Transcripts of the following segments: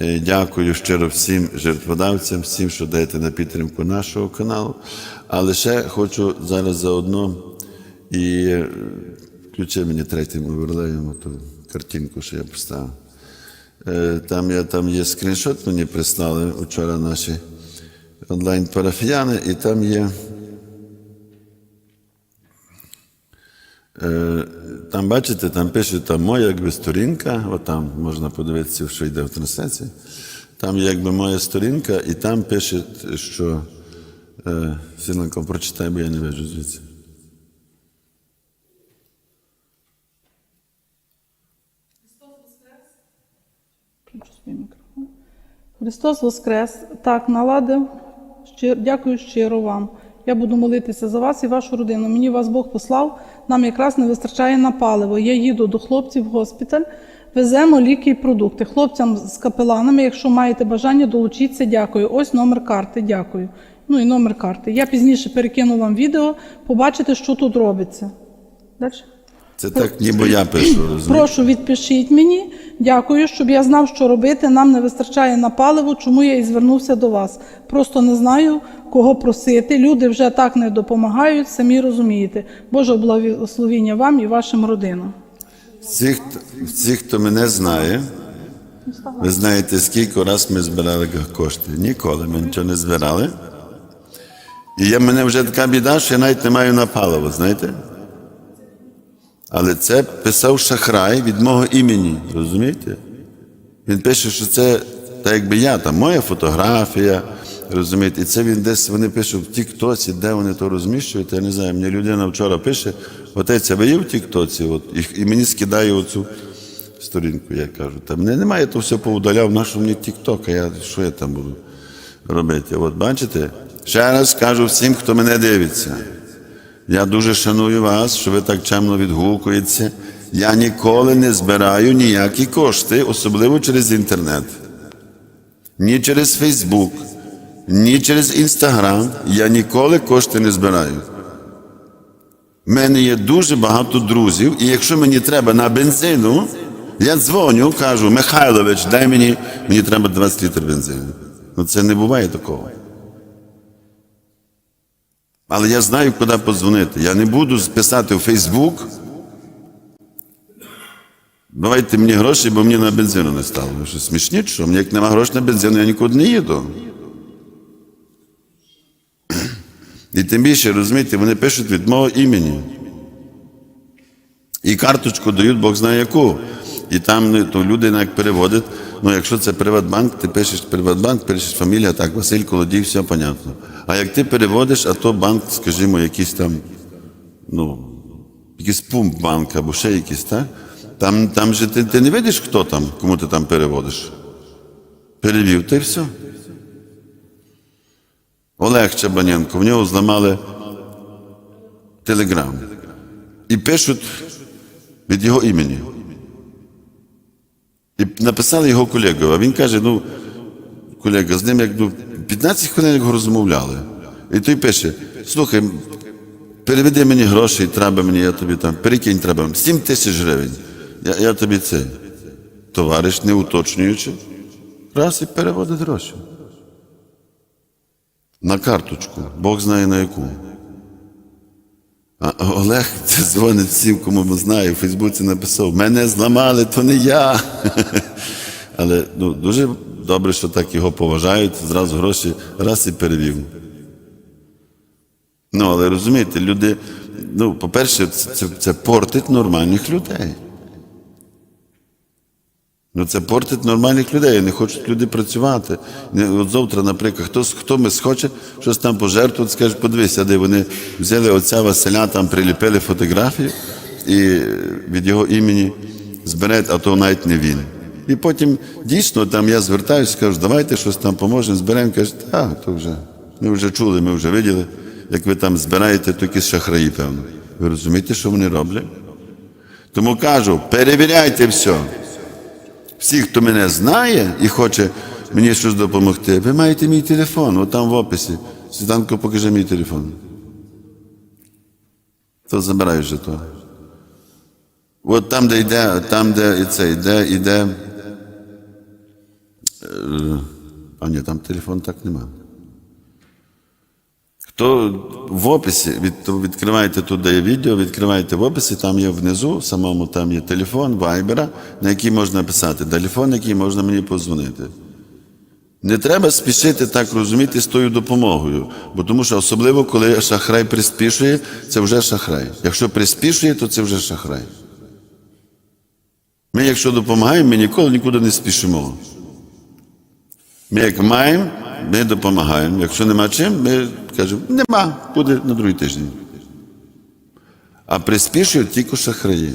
Е, Дякую щиро всім жертводавцям, всім, що даєте на підтримку нашого каналу. Але ще хочу зараз заодно і е, включи мені третім оверлеєм ту картинку, що я поставив. Е, Там, я, там є скріншот, мені прислали вчора наші онлайн-парафіяни, і там є. Там, бачите, там пише, там моя якби сторінка, от там можна подивитися, що йде в трансляції. Там якби моя сторінка, і там пише, що е, Сіленко, прочитай, бо я не бачу звідси. Христос Воскрес! Так, наладив. Щир... Дякую щиро вам. Я буду молитися за вас і вашу родину. Мені вас Бог послав. Нам якраз не вистачає на паливо. Я їду до хлопців в госпіталь, веземо ліки і продукти. Хлопцям з капеланами, якщо маєте бажання, долучіться. Дякую. Ось номер карти. Дякую. Ну і номер карти. Я пізніше перекину вам відео, побачите, що тут робиться. Далі. Це так, ніби я пишу, розумієте? Прошу, відпишіть мені. Дякую, щоб я знав, що робити. Нам не вистачає на паливо, чому я і звернувся до вас. Просто не знаю, кого просити. Люди вже так не допомагають, самі розумієте. Боже благословіння вам і вашим родинам. Всі, хто- хто мене знає, ви знаєте, скільки раз ми збирали кошти. Ніколи ми нічого не збирали. І я, мене вже така біда, що я навіть не маю на паливо, знаєте? Але це писав шахрай від мого імені, розумієте? Він пише, що це так якби я, там моя фотографія, розумієте, і це він десь вони пишуть в Тіктоці, де вони то розміщують, я не знаю. Мені людина вчора пише, отець, а ви є в Тіктоці? От, і, і мені скидає оцю сторінку, я кажу, та мене немає, то все поудаляв, нашу мені Тікток, а я що я там буду робити? От бачите? Ще раз кажу всім, хто мене дивиться. Я дуже шаную вас, що ви так чемно відгукуєтеся. Я ніколи не збираю ніякі кошти, особливо через інтернет. Ні через Фейсбук, ні через Інстаграм. Я ніколи кошти не збираю. У мене є дуже багато друзів, і якщо мені треба на бензину, я дзвоню, кажу, Михайлович, дай мені, мені треба 20 літрів бензину. Ну це не буває такого. Але я знаю, куди подзвонити. Я не буду писати в Фейсбук. Давайте мені гроші, бо мені на бензину не стало. Що смішні, що? Мені як нема грошей на бензин, я нікуди не їду. І тим більше, розумієте, вони пишуть від мого імені. І карточку дають, Бог знає яку. І там ну, то людина як переводить. Ну, якщо це Приватбанк, ти пишеш Приватбанк, пишеш фамілія, так, Василь Колодій, все понятно. А як ти переводиш, а то банк, скажімо, якийсь там, ну, якийсь пункт банк або ще якийсь, так? Там, там же ти, ти не видиш, хто там, кому ти там переводиш. Перевів, й все. Олег Чабаненко, в нього зламали телеграм. І пишуть від його імені. І написали його колегу, а він каже: ну, колега, з ним як ну, 15 хвилин як розмовляли. І той пише: слухай, переведи мені гроші, треба мені, я тобі там, перекинь треба 7 тисяч гривень. Я, я тобі це. Товариш, не уточнюючи, раз і переводить гроші. На карточку, Бог знає на яку. Олег дзвонить всім, кому ми знає, у Фейсбуці написав: мене зламали, то не я. Але ну, дуже добре, що так його поважають, зразу гроші раз і перевів. Ну, але розумієте, люди, ну, по-перше, це, це портить нормальних людей. Ну, це портить нормальних людей, не хочуть люди працювати. От завтра, наприклад, хтось, хто ми схоче щось там пожертвувати, скаже, подивися, де вони взяли отця Василя, там приліпили фотографію і від його імені зберуть, а то навіть не він. І потім дійсно там я звертаюся, кажу, давайте щось там поможемо, зберемо. Кажуть, так, то вже ми вже чули, ми вже виділи, як ви там збираєте, якісь шахраї, певно. Ви розумієте, що вони роблять? Тому кажу, перевіряйте все. Всі, хто мене знає і хоче мені щось допомогти, ви маєте мій телефон, от там в описі. Світанко, покажи мій телефон. То забирай вже то. От там, де йде, там, де і це йде, йде Е, А ні, там телефон так нема. Хто в описі, від, відкриваєте тут, де є відео, відкриваєте в описі, там є внизу, самому там є телефон, вайбера, на який можна писати, телефон, який можна мені позвонити. Не треба спішити так розуміти з тою допомогою, бо тому що особливо, коли шахрай приспішує, це вже шахрай. Якщо приспішує, то це вже шахрай. Ми, якщо допомагаємо, ми ніколи нікуди не спішимо. Ми як маємо, ми допомагаємо. Якщо нема чим, ми кажемо, нема, буде на другий тиждень. А приспішують тільки шахраї.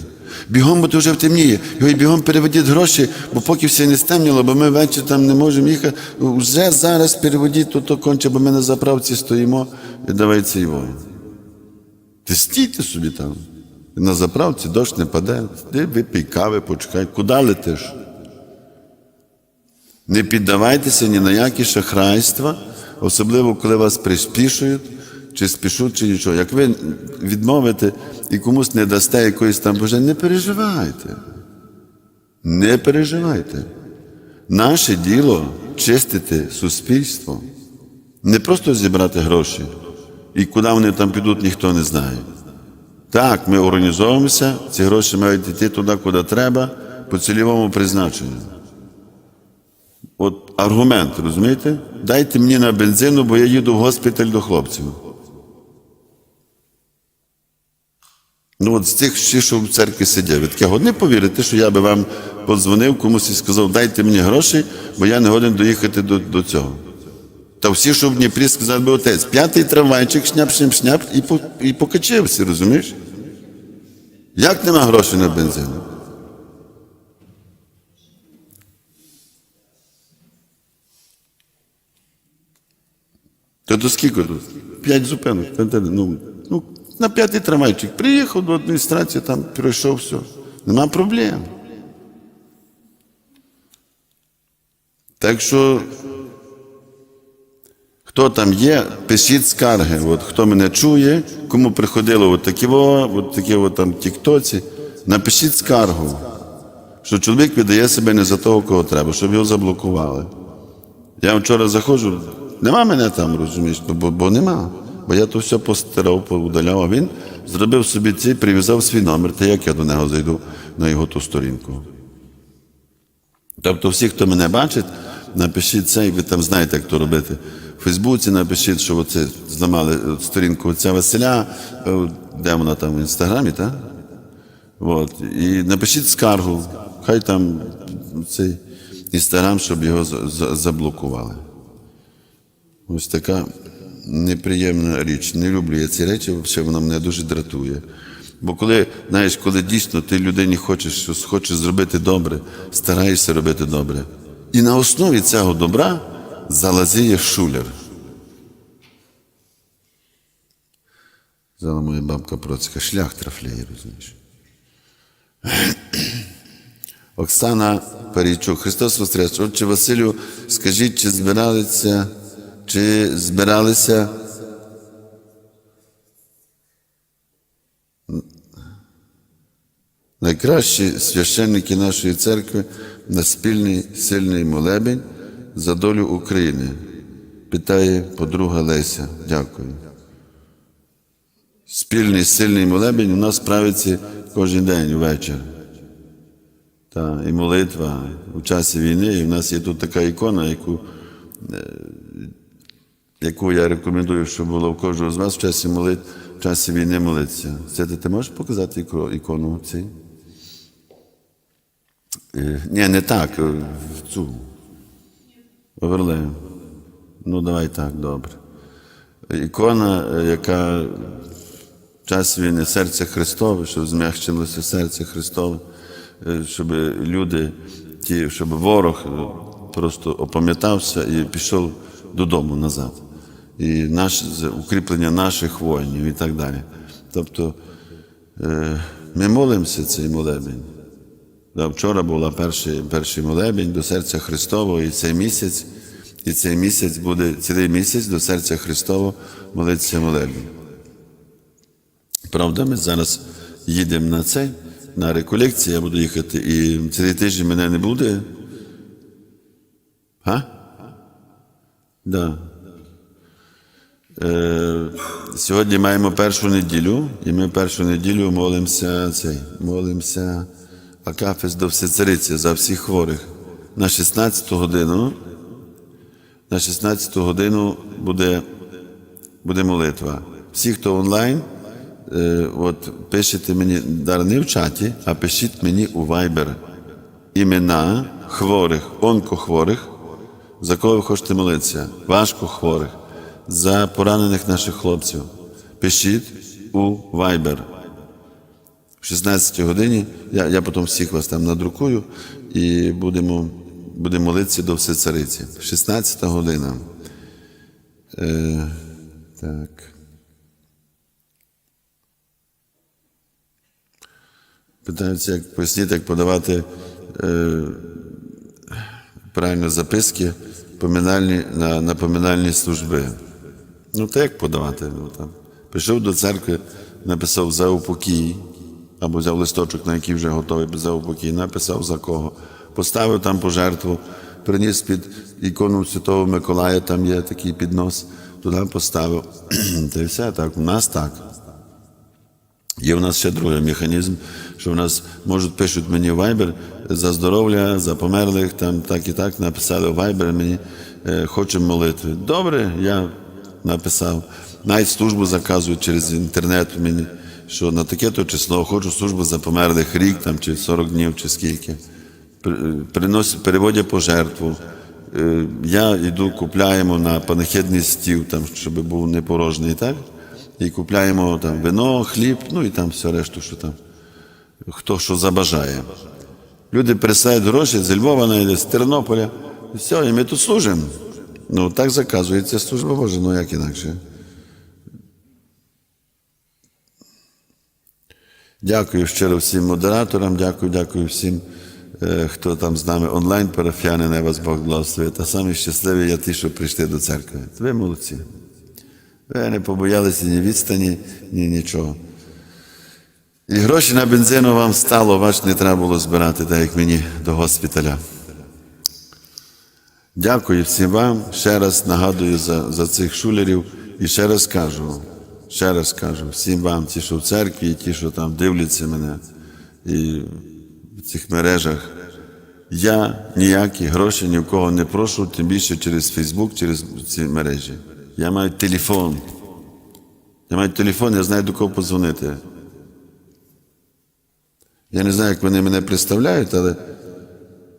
Бігом, бо то вже втемніє. Його бігом переведіть гроші, бо поки все не стемніло, бо ми ввечері там не можемо їхати. Вже зараз переведіть, то то конче, бо ми на заправці стоїмо і давайте його. Ти стійте собі там. На заправці дощ не паде. Ти випій кави, почекай. Куди летиш? Не піддавайтеся ні на які шахрайства, особливо коли вас приспішують, чи спішуть, чи нічого. Як ви відмовите і комусь не дасте якоїсь там боже, не переживайте. Не переживайте. Наше діло чистити суспільство. Не просто зібрати гроші. І куди вони там підуть, ніхто не знає. Так, ми організовуємося, ці гроші мають йти туди, куди треба, по цільовому призначенню. От аргумент, розумієте? Дайте мені на бензину, бо я їду в госпіталь до хлопців. Ну, от з тих, що в церкві сидять, таке не повірите, що я би вам подзвонив комусь і сказав, дайте мені гроші, бо я не годен доїхати до, до цього. Та всі, що в Дніпрі сказали би отець, п'ятий трамвайчик, шняп, шняп, шняп, і, по, і покачився, розумієш? Як нема грошей на бензин? Та то скільки тут? П'ять зупинок. Ну, ну, на п'ятий трамвайчик приїхав до адміністрації, там пройшов все. Нема проблем. Так що, хто там є, пишіть скарги. От, хто мене чує, кому приходило от такі, от такі от там тіктоці, напишіть скаргу, що чоловік віддає себе не за того, кого треба, щоб його заблокували. Я вчора заходжу, нема мене там, розумієш, бо, бо нема. Бо я то все постирав, поудаляв, а він зробив собі цей, прив'язав свій номер, та як я до нього зайду на його ту сторінку. Тобто, всі, хто мене бачить, напишіть це, і ви там знаєте, як то робити. В Фейсбуці напишіть, що оце зламали сторінку отця Василя, де вона там в інстаграмі, так? От. І напишіть скаргу, хай там цей інстаграм, щоб його за- за- заблокували. Ось така неприємна річ. Не люблю я ці речі, взагалі вона мене дуже дратує. Бо коли, знаєш, коли дійсно ти людині хочеш щось, хочеш зробити добре, стараєшся робити добре. І на основі цього добра залазіє шуляр. Зала моя бабка Процька, шлях трафляє, розумієш. Оксана Парійчук, Христос Воскрес. Отче Василю, скажіть, чи збиралися, чи збиралися найкращі священники нашої церкви на спільний сильний молебень за долю України? Питає подруга Леся. Дякую. Спільний сильний молебень у нас правиться кожен день ввечері. Та, і молитва у часі війни. І в нас є тут така ікона, яку, яку я рекомендую, щоб було в кожного з вас в часі молит, в часі війни молитися. Це ти, можеш показати ікону цій? Е, Ні, не так, е, цю. Оверлею. Ну, давай так, добре. Ікона, е, яка в час війни серце Христове, щоб змягчилося серце Христове, щоб люди, ті, щоб ворог просто опам'ятався і пішов додому назад. І наш, укріплення наших воїнів і так далі. Тобто е, ми молимося цей молебень. Вчора була перший, перший молебень до серця Христового, і цей місяць, і цей місяць буде цілий місяць до серця Христового молиться молебень. Правда, ми зараз їдемо на цей, на реколекцію, я буду їхати, і цілий тиждень мене не буде. А? Да. Е, сьогодні маємо першу неділю, і ми першу неділю молимося, цей, молимося Акафіс до Всецариці за всіх хворих. На 16 годину, на 16 годину буде, буде молитва. Всі, хто онлайн, е, от пишете мені дар не в чаті, а пишіть мені у Viber імена хворих, онкохворих, за кого ви хочете молитися, важко хворих, за поранених наших хлопців. Пишіть у Viber. В 16 годині я, я потім всіх вас там надрукую і будемо, будемо молитися до Всецариці. 16 година. Е, так. Питаються, як пояснити, як подавати е, правильно записки поминальні, на, на поминальні служби. Ну, так як подавати? Ну, там. Прийшов до церкви, написав за упокій, або взяв листочок, на який вже готовий за упокій, написав за кого. Поставив там пожертву, приніс під ікону Святого Миколая, там є такий піднос, туди поставив. Та й все так. У нас так. Є в нас ще другий механізм, що в нас можуть пишуть мені в Viber за здоров'я, за померлих, там так і так написали в Viber мені, е, хочемо молитви. Добре, я написав. Навіть службу заказують через інтернет мені, що на таке-то число хочу службу за померлих рік там, чи 40 днів, чи скільки. При- Приносять, переводять пожертву. Е, Я йду, купляємо на панахідний стіл, там, щоб був не порожній, так? І купляємо там вино, хліб, ну і там все решту, що там, хто що забажає. Люди присилають гроші з Львова, з Тернополя. І все, і ми тут служимо. Ну, так заказується служба Божа, ну як інакше. Дякую щиро всім модераторам, дякую, дякую всім, е, хто там з нами онлайн, парафіяни, не вас Бог благословить. А самі щасливі я ті, що прийшли до церкви. Ви молодці. Ви не побоялися ні відстані, ні нічого. І гроші на бензину вам стало, ваш не треба було збирати, так як мені до госпіталя. Дякую всім вам. Ще раз нагадую за, за цих шулерів і ще раз кажу, ще раз кажу всім вам, ті, що в церкві, і ті, що там дивляться мене і в цих мережах. Я ніякі гроші ні в кого не прошу, тим більше через Фейсбук, через ці мережі. Я маю телефон. Я маю телефон, я знаю до кого подзвонити. Я не знаю, як вони мене представляють, але в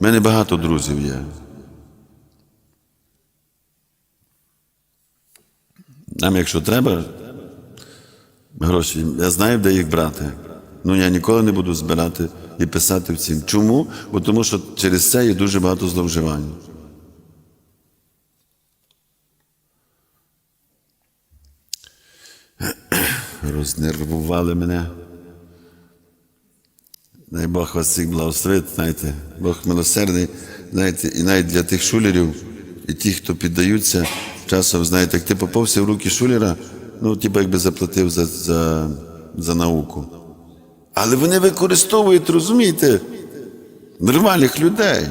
мене багато друзів є. Нам, якщо треба, гроші, я знаю, де їх брати. Ну я ніколи не буду збирати і писати всім. Чому? Бо тому що через це є дуже багато зловживань. Рознервували мене. Дай Бог вас всіх благословить, знаєте, Бог милосердний, знаєте, і навіть для тих шулерів, і ті, хто піддаються, часом, знаєте, як ти попався в руки шулера, ну, типу, якби заплатив за, за, за науку. Але вони використовують, розумієте, нормальних людей.